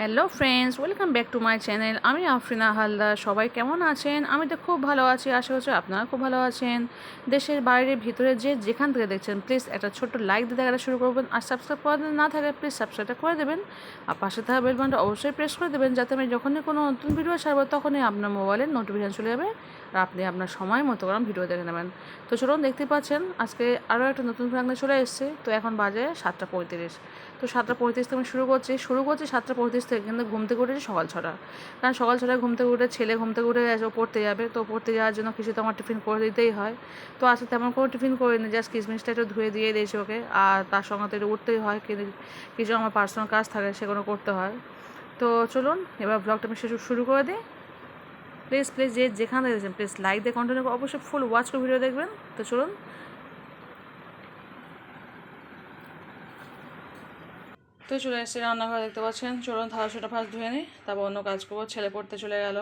Hello friends, welcome back to my channel. আমি আফরিনা হালদার। সবাই কেমন আছেন? আমি তো খুব ভালো আছি। আশা করছি আপনারা খুব ভালো আছেন। দেশের বাইরে ভিতরে যে যেখান থেকে দেখছেন প্লিজ একটা ছোট্ট লাইক দিয়ে দেখাটা শুরু করবেন। আর সাবস্ক্রাইব করা না থাকে প্লিজ সাবস্ক্রাইবটা করে দেবেন। আর পাশে থাকা বেল বাটনটা অবশ্যই প্রেস করে দেবেন, যাতে আমি যখনই কোনো নতুন ভিডিও ছাড়বো, তখনই আপনার মোবাইলের নোটিফিকেশান চলে যাবে আর আপনি আপনার সময় মতো করে ভিডিও দেখে নেবেন। তো চলুন দেখতে পাচ্ছেন, আজকে আরও একটা নতুন ফ্রাঙ্গে চলে এসেছে। তো এখন বাজে সাতটা পঁয়ত্রিশ। তো সাতটা পঁয়ত্রিশ থেকে শুরু করছি। শুরু করছি সাতটা পঁয়ত্রিশ থেকে, কিন্তু ঘুম থেকে উঠেছি সকাল ছটা। কারণ সকাল ছটায় ঘুম থেকে উঠে, ছেলে ঘুম থেকে উঠে গেছে পড়তে যাবে। তো পড়তে যাওয়ার জন্য কিছু তো আমার টিফিন করে দিতেই হয়। তো আজকে তেমন কোনো টিফিন করিনি জাস্ট কিশমিশটা একটু ধুয়ে দিয়ে দিয়েছি ওকে। আর তার সঙ্গে তো একটু উঠতেই হয়, কিন্তু কিছু আমার পার্সোনাল কাজ থাকে সেগুলো করতে হয়। তো চলুন, এবার ব্লগটা আমি শুরু করে দিই। প্লিজ প্লিজ যে যেখানে দেখেছেন প্লিজ লাইক দিয়ে কন্টিনিউ অবশ্যই ফুল ওয়াচ করে ভিডিও দেখবেন। তো চলুন তো চলে এসেছি রান্নাঘরে, দেখতে পাচ্ছেন? চলুন থালা সেটা ফার্স্ট ধুয়ে নিই, তারপর অন্য কাজ করব। ছেলে পড়তে চলে গেল।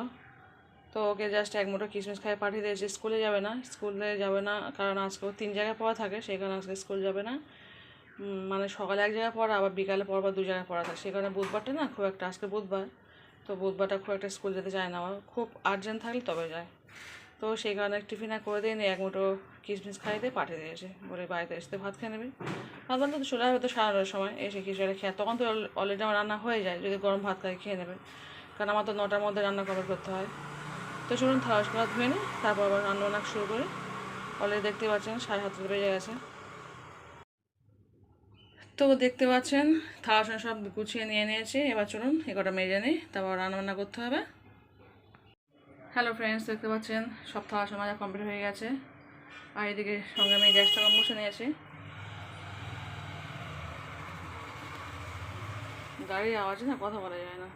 তো ওকে জাস্ট এক মুঠো কিশমিশ খাই পাঠিয়ে দিয়েছে। স্কুলে যাবে না, স্কুলে যাবে না, কারণ আজকে ও তিন জায়গায় পড়া থাকে, সেই কারণে আজকে স্কুল যাবে না। মানে সকালে এক জায়গায় পড়া, আবার বিকালে পড়া বা দু জায়গায় পড়া থাকে। সেই কারণে বুধবারটা না, খুব একটা, আজকে বুধবার। তো বুধবারটা খুব একটা স্কুল যেতে চায় না আমার। খুব আর্জেন্ট থাকলে তবে যায়। তো সেই কারণে টিফিনে করে দিয়ে নিয়ে এক মুঠো কিশমিশ খাই দিয়ে পাঠিয়ে দিয়েছে বলে বাড়িতে এসে ভাত খেয়ে নেবে। ভাবলাম তো চলে আসবে তো সাড়ে নটার সময়। এসে খিচুড়ি খেয়ে তখন তো অলরেডি আমার রান্না হয়ে যায়। যদি গরম ভাত খাই খেয়ে নেবে। কারণ আমার তো নটার মধ্যে রান্না কভার করতে হয়। তো চলুন থালা ভাত ধুয়ে নিই। তারপর আবার রান্না বান্না শুরু করি। অলরেডি দেখতে পাচ্ছেন সাড়ে সাতটা বেজে গেছে। তো দেখতে পাচ্ছেন থালা সব গুছিয়ে নিয়ে নিয়েছি। এবার চলুন এ কটা মেজে নিই। তারপর রান্না বান্না করতে হবে। হ্যালো ফ্রেন্ডস দেখতে পাচ্ছেন থালা সময় কমপ্লিট হয়ে গেছে। আর এদিকে সঙ্গে আমি গ্যাসটা কম বসে নিয়েছি গাড়ির আওয়াজে না কথা বলা যায় না।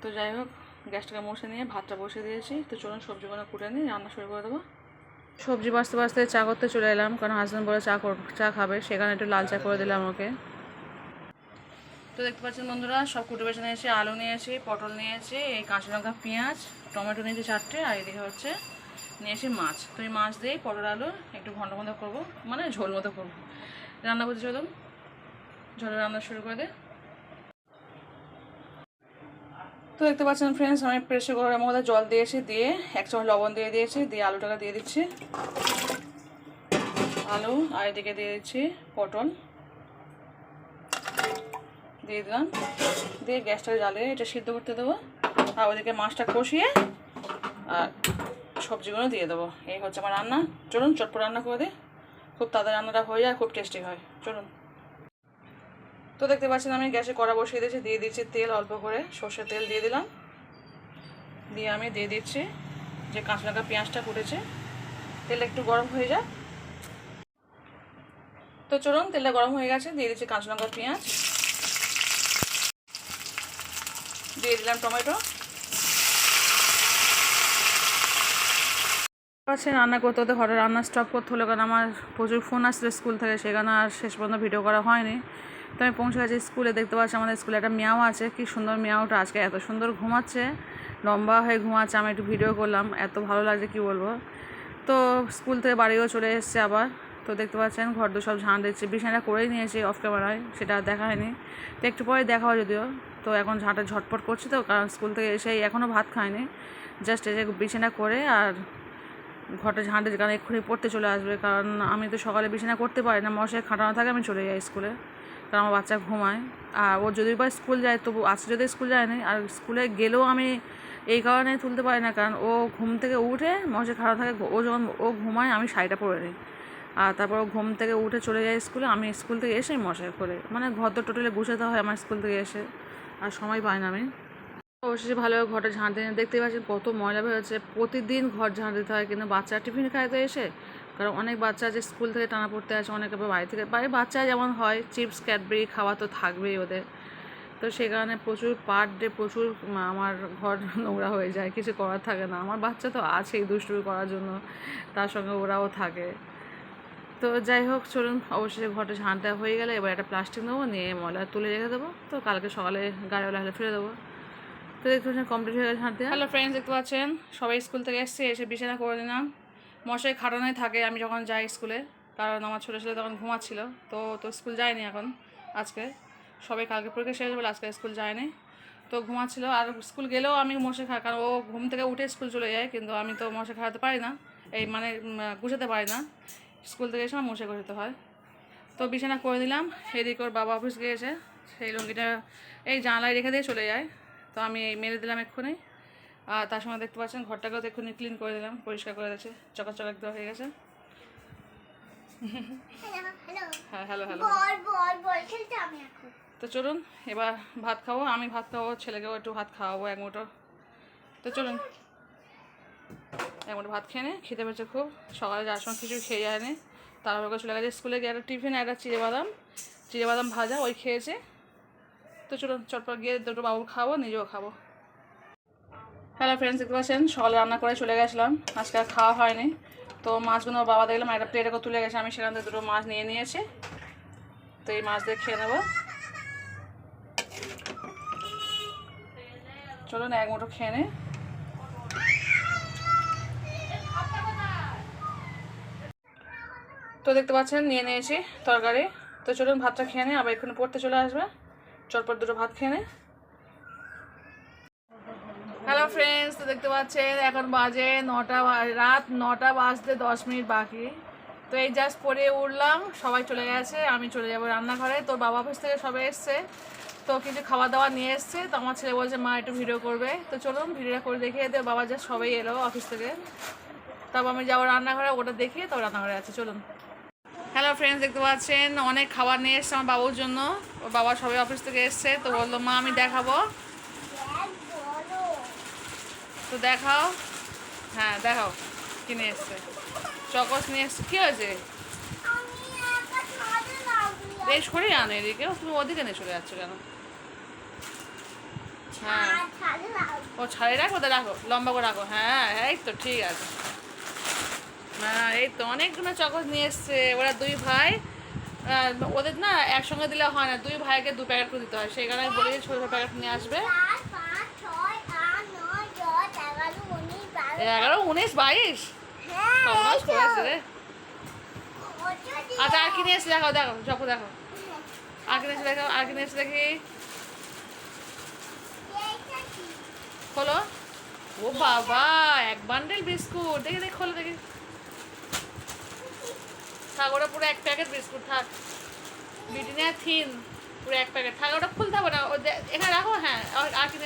তো যাই হোক, গ্যাসটাকে মুছে নিয়ে ভাতটা বসে দিয়েছি। তো চলুন সবজিগুলো কুটে নিই, রান্না শুরু করে দেবো। সবজি বাঁচতে বাঁচতে চা করতে চলে এলাম, কারণ হাজব্যান্ড বলে চা চা খাবে, সেখানে একটু লাল চা করে দিলাম ওকে। তো দেখতে পাচ্ছেন বন্ধুরা, সব কুটে বেছে নিয়েছি আলু নিয়েছি পটল নিয়েছি এই কাঁচা লঙ্কা, পেঁয়াজ, টমেটো নিয়েছি চারটে, আর এদিকে হচ্ছে নিয়েছি মাছ। তো এই মাছ দিয়েই পটল, আলু একটু ঘন্ট ঘন্ট করব মানে ঝোল মতো করব। রান্না করতে চলুন ঝোলের রান্না শুরু করে দে। তো দেখতে পাচ্ছেন ফ্রেন্ডস আমি প্রেশার কুকারের মধ্যে জল দিয়েছি দিয়ে এক চামচ লবণ দিয়ে দিয়েছি, দিয়ে আলুটাকে দিয়ে দিচ্ছি। আলু, আর এদিকে দিয়ে দিচ্ছি পটল। দিয়ে দিলাম। দিয়ে গ্যাসটাকে জ্বালিয়ে এটা সিদ্ধ করতে দেবো। আর ওদিকে মাছটা কষিয়ে আর সবজিগুলো দিয়ে দেবো। এই হচ্ছে আমার রান্না। চলুন, চটপট রান্না করে দিই। খুব তাড়াতাড়ি রান্নাটা হয়ে যায়, খুব টেস্টি হয়। চলুন। তো দেখতে পাচ্ছেন, আমি গ্যাসে কড়া বসিয়ে দিয়েছি, দিয়ে দিচ্ছি তেল অল্প করে। সর্ষের তেল দিয়ে দিলাম। দিয়ে আমি দিয়ে দিচ্ছি যে কাঁচা লঙ্কা পেঁয়াজটা ফুটেছে। তেল একটু গরম হয়ে যায় তো চলুন, তেলটা গরম হয়ে গেছে, দিয়ে দিচ্ছি কাঁচা লঙ্কা পেঁয়াজ। দিয়ে দিলাম টমেটো। পাচ্ছে রান্না করতে হতে ঘরে রান্না স্টপ করতে হলো কারণ আমার প্রচুর ফোন আসছিল স্কুল থেকে সেখানে আর শেষ পর্যন্ত ভিডিও করা হয়নি। তো আমি পৌঁছে গেছি স্কুলে দেখতে পাচ্ছি আমাদের স্কুলে একটা মেয়াও আছে, কি সুন্দর মেয়াওটা আজকে এত সুন্দর ঘুমাচ্ছে। লম্বা হয়ে ঘুমাচ্ছে, আমি একটু ভিডিও করলাম, এত ভালো লাগছে কি বলব। তো স্কুল থেকে বাড়িও চলে এসেছে আবার। তো দেখতে পাচ্ছেন, ঘর দু সব ঝাঁট দিচ্ছে বিছানা করেই নিয়েছি অফ ক্যামেরায় সেটা দেখা হয়নি তো একটু পরে দেখা হয় যদিও। তো এখন ঝাঁটা ঝটপট করছি তো, কারণ স্কুল থেকে এসেই এখনও ভাত খায়নি জাস্ট যে বিছানা করে আর ঘরটা ঝাঁটে কারণ এক্ষুনি পড়তে চলে আসবে, কারণ আমি তো সকালে বিছানা করতে পারি না, মশাই খাটানো থাকে আমি চলে যাই স্কুলে, কারণ আমার বাচ্চা ঘুমায়। আর ও যদি বা স্কুল যায়, তবু আজকে যদি স্কুল যায় যায়নি আর স্কুলে গেলেও আমি এই কারণে তুলতে পারি না, কারণ ও ঘুম থেকে উঠে মশাই খাটানো থাকে, ও যখন ও ঘুমায় আমি শাড়িটা পরে নিই। আর তারপর ঘুম থেকে উঠে চলে যায় স্কুলে, আমি স্কুল থেকে এসেই মশাই করে মানে ঘর তো টোটালি গুছাতে হয় আমার স্কুল থেকে এসে। আর সময় পাই না আমি। অবশেষে ভালোভাবে ঘরটা ঝাঁট দিয়ে দেখতে পাচ্ছেন কত ময়লা হয়েছে প্রতিদিন ঘর ঝাঁট দিতে হয়, কিন্তু বাচ্চা টিফিন খায় তো এসে, কারণ অনেক বাচ্চা আছে স্কুল থেকে টানা পড়তে আসে, অনেকে আবার বাড়ি থেকে বাড়ির বাচ্চা যেমন হয়, চিপস, ক্যাডবেরি খাওয়া তো থাকবেই ওদের। তো সে কারণে প্রচুর পার ডে প্রচুর আমার ঘর নোংরা হয়ে যায়, কিছু করার থাকে না। আমার বাচ্চা তো আছেই দুষ্টুমি করার জন্য, তার সঙ্গে ওরাও থাকে। তো যাই হোক, চলুন অবশ্যই ঘরটা ঝাঁটটা হয়ে গেলে। এবার একটা প্লাস্টিক নেব, নিয়ে ময়লা তুলে রেখে দেবো। তো কালকে সকালে গাড়িওয়ালা হলে ফিরে দেবো। তো দেখতে পাচ্ছেন কমপ্লিট হয়ে গেছে হাঁটতে হ্যালো ফ্রেন্ডস দেখতে পাচ্ছেন? সবাই স্কুল থেকে এসছে, এসে বিছানা করে দিলাম মশাই খাটানোই থাকে, আমি যখন যাই স্কুলে কারণ আমার ছোটো ছেলে তখন ঘুমাচ্ছিল, তো তো স্কুল যায়নি এখন আজকে। সবাই কালকে পরীক্ষা শেষ বলে আজকে স্কুল যায়নি। তো ঘুমাচ্ছিল, আর স্কুল গেলেও আমি মশে খা কারণ ও ঘুম থেকে উঠে স্কুল চলে যায়, কিন্তু আমি তো মশে খাওয়াতে পারি না। এই মানে গুছাতে পারি না। স্কুল থেকে এসে মশে গোছাতে হয়। তো বিছানা করে দিলাম এদিকে ওর বাবা অফিস গিয়েছে সেই লুঙ্গিটা এই জানলায় রেখে দিয়ে চলে যায়। তো আমি এই মেরে দিলাম এক্ষুনি। আর তার সময় দেখতে পাচ্ছেন ঘরটাকেও তো এক্ষুনি ক্লিন করে দিলাম পরিষ্কার করে দিয়েছে চকাচক একদম হয়ে গেছে। হ্যাঁ হ্যালো হ্যালো তো চলুন এবার ভাত খাব আমি ভাত খাব ছেলেকেও একটু ভাত খাওয়াবো এক মুঠো। তো চলুন। এক ভাত খেয়ে নে, খেতে পেয়েছে খুব। সকালে যার সময় কিছু খেয়ে যায়নি। তারপর করে চলে গেছে স্কুলে গিয়ে একটা টিফিন, একটা চিড়ে বাদাম। চিড়ে বাদাম ভাজা, ওই খেয়েছে। তো চলুন, চটপট গিয়ে দুটো বাবু খাব, নিজেও খাব। হ্যালো ফ্রেন্ডস দেখতে পাচ্ছেন? সকালে রান্না করে চলে গেছিলাম। আজকে আর খাওয়া হয়নি। তো মাছগুলো বাবা দেখলাম, একটা প্লেটে করে তুলে গেছে। আমি সেখান থেকে দুটো মাছ নিয়ে নিয়েছি। তো এই মাছ দিয়ে খেয়ে নেব। চলুন, এক মুঠো খেয়ে নে। তো দেখতে পাচ্ছেন, নিয়ে নিয়েছি তরকারি। তো চলুন ভাতটা খেয়ে নে, আবার এখানে পড়তে চলে আসবে। চটপট দুটো ভাত খেয়ে নে। হ্যালো ফ্রেন্ডস তো দেখতে পাচ্ছেন, এখন বাজে নটা রাত নটা বাজতে দশ মিনিট বাকি। তো এই জাস্ট পরে উঠলাম, সবাই চলে গেছে, আমি চলে যাব রান্নাঘরে। তোর বাবা অফিস থেকে সবাই এসছে, তো কিছু খাওয়া দাওয়া নিয়ে এসছে, তো আমার ছেলে বলছে, মা, একটু ভিডিও করবে। তো চলুন ভিডিওটা করে দেখিয়ে দে, বাবা জাস্ট সবাই এলো অফিস থেকে। তারপর আমি যাব রান্নাঘরে, ওটা দেখিয়ে তো রান্নাঘরে আছে, চলুন। হ্যালো ফ্রেন্ডস দেখতে পাচ্ছেন? অনেক খাবার নিয়ে এসছে আমার বাবুর জন্য। ওর বাবা সবাই অফিস থেকে এসছে, তো বলল, মা, আমি দেখাবো। তো দেখাও। হ্যাঁ দেখাও কিনে এসছে। চকস নিয়ে এসছে। কী হয়েছে? বেশ করেই আনো এদিকে। তুমি ওদিকে নিয়ে চলে যাচ্ছ কেন? হ্যাঁ। ও ছাড়ে রাখো, ওদের রাখো। লম্বা করে রাখো। হ্যাঁ এই তো, ঠিক আছে। এই তো অনেকগুলো চকস নিয়ে এসছে। ওরা দুই ভাই ওদের না একসঙ্গে দিলে হয় না, দুই ভাইকে দু প্যাকেট করে দিতে হয়। সেই কারণে বলি যে ছোটো প্যাকেট নিয়ে আসবে। এগারো, উনিশ, বাইশ। রে। আচ্ছা আর নিয়ে এসে দেখাও দেখো চকো দেখো আর কি নিয়ে এসে দেখাও, আর কি নিয়ে এসে দেখি। খোলো। ও বাবা, এক বান্ডেল বিস্কুট দেখি দেখি, খোলো, দেখি। থাক ওটা পুরো এক প্যাকেট বিস্কুট থাক। ব্রিটানিয়া থিন পুরো এক প্যাকেট। থাক ওটা খুলতে হবে না এখানে রাখো হ্যাঁ আর আর কি।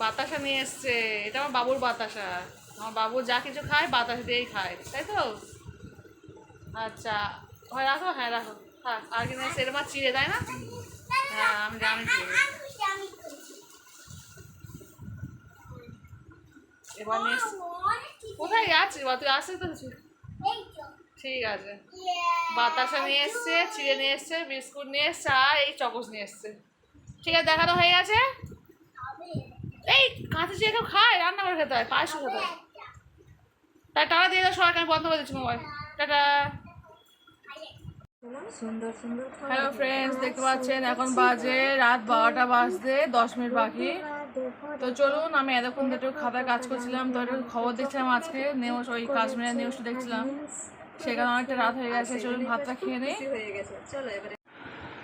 বাতাসা নিয়ে এসছে, এটা আমার বাবুর বাতাসা। আমার বাবু যা কিছু খায়, বাতাসা দিয়েই খায়, তাই তো? আচ্ছা হয়, রাখো হ্যাঁ রাখো, থাক, আর কিনে এসছে এরকম আর চিড়ে দেয় না? হ্যাঁ আমি জানি এবার নিয়ে। কোথায় যাচ্ছিস বা তুই আসছিস তো ঠিক আছে। বাতাসা নিয়ে এসছে চিড়ে নিয়ে এসছে বিস্কুট নিয়ে এসছে আর এই চকস নিয়ে এসছে। ঠিক আছে দেখানো হয়ে গেছে? এই কাঁচা চিড়ে কেউ খায়? রান্না করে খেতে হয় পায়েস খেতে হয়। তাই টাকা দিয়ে দাও সবাইকে আমি বন্ধ করে দিচ্ছি মোবাইল। টাটা। হ্যালো ফ্রেন্ডস দেখতে পাচ্ছেন এখন বাজে রাত বারোটা বাজতে দশ মিনিট বাকি। তো চলুন, আমি এতক্ষণ একটু খাতায় কাজ করছিলাম তো খবর দেখছিলাম আজকে নিউজ ওই কাশ্মীরের নিউজটা দেখছিলাম। সেখানে অনেকটা রাত হয়ে গেছে, চলুন ভাতটা খেয়ে নিই।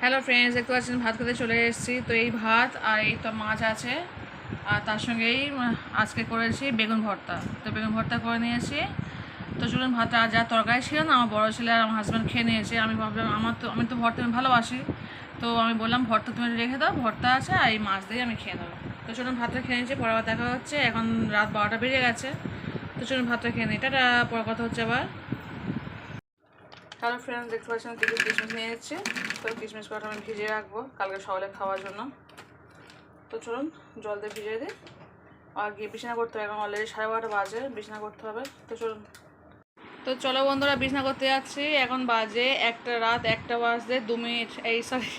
হ্যালো ফ্রেন্ডস দেখতে পাচ্ছেন, ভাত খেতে চলে এসেছি। তো এই ভাত আর এই তো মাছ আছে, আর তার সঙ্গেই আজকে করেছি বেগুন ভর্তা। তো বেগুন ভর্তা করে নিয়েছি। তো চলুন, ভাতটা যা তরকারি ছিল না, আমার বড়ো ছেলে আর আমার হাজব্যান্ড খেয়ে নিয়েছে। আমি ভাবলাম, আমার তো, আমি তো ভর্তা আমি ভালোবাসি। তো আমি বললাম, ভর্তা তুমি রেখে দাও, ভর্তা আছে আর এই মাছ দিয়ে আমি খেয়ে নেব। তো চলুন ভাতটা খেয়ে নিয়েছি পরে আবার দেখা হচ্ছে। এখন রাত বারোটা বেজে গেছে। তো চলুন ভাতটা খেয়ে নিই। টাটা পরে কথা হচ্ছে আবার। হ্যালো ফ্রেন্ডস দেখতে পাচ্ছেন কিছু কিশমিশ নিয়ে যাচ্ছি তো কিশমিশ কটা আমি ভিজিয়ে রাখব কালকে সকালে খাওয়ার জন্য। তো চলুন জল দিয়ে ভিজিয়ে দিই। আর গিয়ে বিছানা করতে হবে এখন অলরেডি সাড়ে বারোটা বাজে বিছানা করতে হবে। তো চলুন। তো চলো বন্ধুরা বিছানা করতে যাচ্ছি। এখন বাজে একটা রাত একটা বাজতে দু মিনিট এই সরি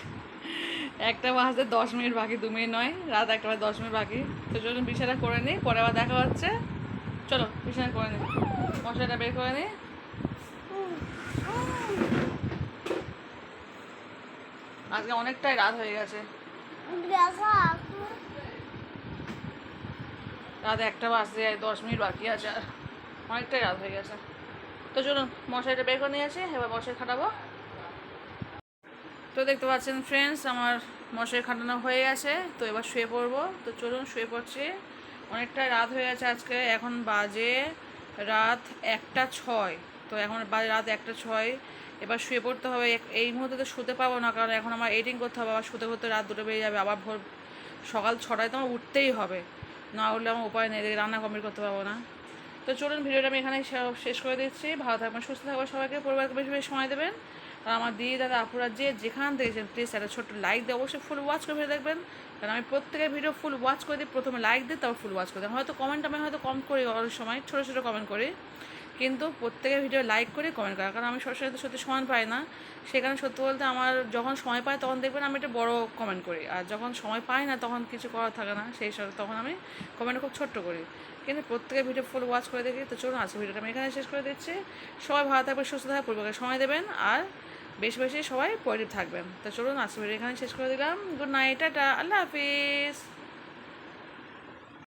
একটা বাজতে দশ মিনিট বাকি, দু মিনিট নয়, রাত একটা বাজে দশ মিনিট বাকি। তো চলুন বিছানা করে নিই, পরে আবার দেখা হচ্ছে। চলো, বিছানা করে নিই। মশলাটা বের করে নিই। আজকে অনেকটাই রাত হয়ে গেছে। রাত একটা বাজতে যায় দশ মিনিট বাকি আছে। আর অনেকটাই রাত হয়ে গেছে। তো চলুন মশারিটা বের করে নিয়ে আসি, এবার মশারি খাটাবো। তো দেখতে পাচ্ছেন ফ্রেন্ডস আমার মশারি খাটানো হয়ে গেছে, তো এবার শুয়ে পড়ব। তো চলুন শুয়ে পড়ছি। অনেকটা রাত হয়ে গেছে আজকে, এখন বাজে রাত একটা ছয়। তো এখন বাজে রাত একটা ছয়। এবার শুয়ে পড়তে হবে। এই মুহূর্তে তো শুতে পাবো না, কারণ এখন আমার এডিটিং করতে হবে, আবার শুতে করতে রাত দুটো বেজে যাবে, আবার ভোর সকাল ছটায় তো আমার উঠতেই হবে। না উঠলে আমার উপায় নেই রান্না কমপ্লিট করতে পারব না। তো চলুন, ভিডিওটা আমি এখানে শেষ করে দিচ্ছি। ভালো থাকবেন, সুস্থ থাকবেন সবাইকে। পরিবারকে বেশি বেশি সময় দেবেন। আর আমার দিদি, দাদা, আপুরা যে যেখান দেখেছেন প্লিজ একটা ছোট্ট লাইক দিয়ে অবশ্যই ফুল ওয়াচ করে ভিডিও দেখবেন। কারণ আমি প্রত্যেকের ভিডিও ফুল ওয়াচ করে দিই, প্রথমে লাইক দিই, তারপর ফুল ওয়াচ করে দিই। হয়তো কমেন্ট আমি হয়তো কম করি অনেক সময়, ছোটো ছোটো কমেন্ট করি। কিন্তু প্রত্যেকের ভিডিও লাইক করে কমেন্ট করা। কারণ আমি তো সত্যি সময় পাই না। সেখানে সত্যি বলতে আমার যখন সময় পাই তখন দেখবেন আমি একটা বড় কমেন্ট করি। আর যখন সময় পাই না তখন কিছু করার থাকে না। সেই সব তখন আমি কমেন্ট খুব ছোট্ট করি। কিন্তু প্রত্যেকের ভিডিও ফুল ওয়াচ করে দেখি। তো চলুন আজকে ভিডিওটা আমি এখানে শেষ করে দিচ্ছি। সবাই ভালো থাকবে সুস্থ থাকবে পরিবারকে সময় দেবেন। আর বেশি বেশি সবাই পজিটিভ থাকবেন। তা চলুন আজকে এখানে শেষ করে দিলাম। গুড নাইট টাটা, আল্লাহ হাফিজ।